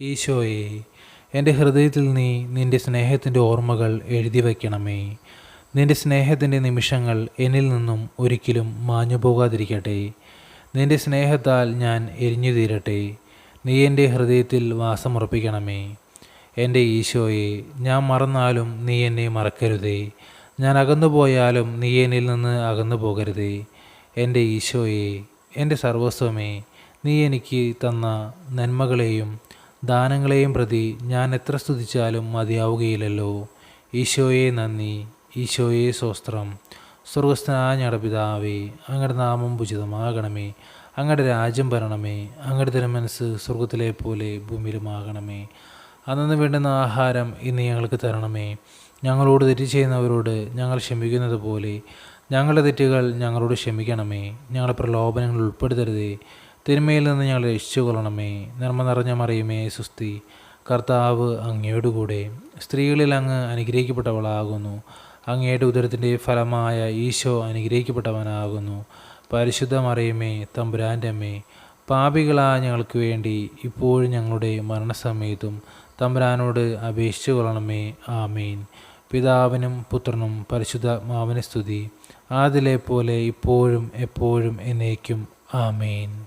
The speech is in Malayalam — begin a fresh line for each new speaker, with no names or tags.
ഈശോയെ എന്റെ ഹൃദയത്തിൽ നീ നിന്റെ സ്നേഹത്തിന്റെ ഓർമ്മകൾ എഴുതി വയ്ക്കണമേ. നിന്റെ സ്നേഹത്തിന്റെ നിമിഷങ്ങൾ എന്നിൽ നിന്നും ഒരിക്കലും മാഞ്ഞു പോകാതിരിക്കട്ടെ. നിന്റെ സ്നേഹത്താൽ ഞാൻ എരിഞ്ഞു തീരട്ടെ. നീ എന്റെ ഹൃദയത്തിൽ വാസമുറപ്പിക്കണമേ എന്റെ ഈശോയെ ഞാൻ മറന്നാലും നീ എന്നെ മറക്കരുതേ. ഞാൻ അകന്നു പോയാലും നീ എന്നിൽ നിന്ന് അകന്നു പോകരുതേ. എന്റെ ഈശോയെ എന്റെ സർവസ്വമേ നീ എനിക്ക് തന്ന നന്മകളെയും ദാനങ്ങളെയും പ്രതി ഞാൻ എത്ര സ്തുതിച്ചാലും മതിയാവുകയില്ലല്ലോ. ഈശോയെ നന്ദി ഈശോയെ സ്വസ്ത്രം. സ്വർഗസ്ഥനായ ഞങ്ങളുടെ പിതാവേ അങ്ങയുടെ നാമം ഉചിതമാകണമേ. അങ്ങയുടെ രാജ്യം ഭരണമേ അങ്ങയുടെ തിരുമനസ് സ്വർഗത്തിലെ പോലെ ഭൂമിയിലുമാകണമേ. അന്നു വേണ്ടുന്ന ആഹാരം ഇന്ന് ഞങ്ങൾക്ക് തരണമേ. ഞങ്ങളോട് തെറ്റ് ചെയ്യുന്നവരോട് ഞങ്ങൾ ക്ഷമിക്കുന്നത് പോലെ ഞങ്ങളുടെ തെറ്റുകൾ ഞങ്ങളോട് ക്ഷമിക്കണമേ. ഞങ്ങളുടെ പ്രലോഭനങ്ങൾ ഉൾപ്പെടുത്തരുതേ. തിന്മയിൽ നിന്ന് ഞങ്ങൾ രക്ഷിച്ചു കൊള്ളണമേ. നന്മ നിറഞ്ഞ മറിയുമേ സുസ്തി. കർത്താവ് അങ്ങയോടുകൂടെ സ്ത്രീകളിൽ അങ്ങ് അനുഗ്രഹിക്കപ്പെട്ടവളാകുന്നു. അങ്ങയുടെ ഉദരത്തിന്റെ ഫലമായ ഈശോ അനുഗ്രഹിക്കപ്പെട്ടവനാകുന്നു. പരിശുദ്ധ മറിയുമേ തമ്പുരാന്റെ അമ്മേ പാപികളായ ഞങ്ങൾക്ക് വേണ്ടി ഇപ്പോഴും ഞങ്ങളുടെ മരണസമയത്തും തമ്പുരാനോട് അപേക്ഷിച്ചു കൊള്ളണമേ. ആമീൻ. പിതാവിനും പുത്രനും പരിശുദ്ധ മാവന സ്തുതി. ആദിലെ പോലെ ഇപ്പോഴും എപ്പോഴും എന്നേക്കും. ആമേൻ.